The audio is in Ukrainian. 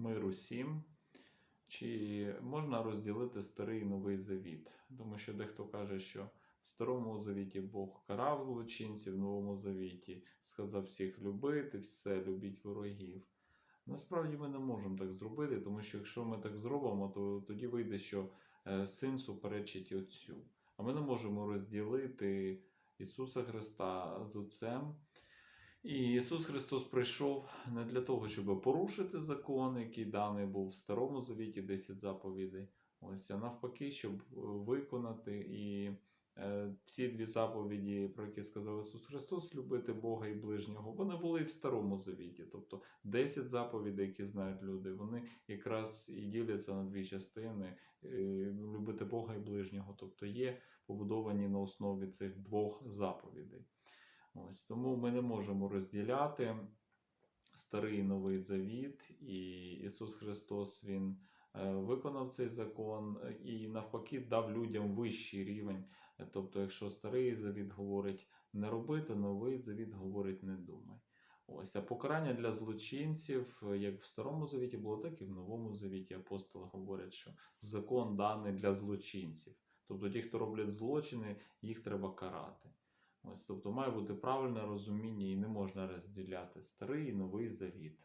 мир усім. Чи можна розділити старий і новий завіт? Тому що дехто каже, що в старому завіті Бог карав злочинців, в новому завіті сказав всіх любити, все любіть ворогів. Насправді ми не можемо так зробити, тому що якщо ми так зробимо, то тоді вийде, що е, син суперечить Отцю. А ми не можемо розділити Ісуса Христа з Отцем. І Ісус Христос прийшов не для того, щоб порушити закон, який даний був в Старому Завіті, 10 заповідей. Ось, а навпаки, щоб е, виконати і е, ці дві заповіді, про які сказав Ісус Христос, любити Бога і ближнього, вони були і в Старому Завіті. Тобто 10 заповідей, які знають люди, вони якраз і діляться на дві частини: е, любити Бога і ближнього. Тобто є побудовані на основі цих двох заповідей. Ось тому ми не можемо розділяти старий і новий завіт, і Ісус Христос Він е, виконав цей закон і навпаки дав людям вищий рівень. Тобто, якщо старий завіт говорить не роби, то новий завіт говорить не думай. Ось, а покарання для злочинців, як в старому завіті було, так і в новому завіті апостоли говорять, що закон даний для злочинців. Тобто ті, хто роблять злочини, їх треба карати. Ось, тобто має бути правильне розуміння і не можна розділяти старий і новий завіт.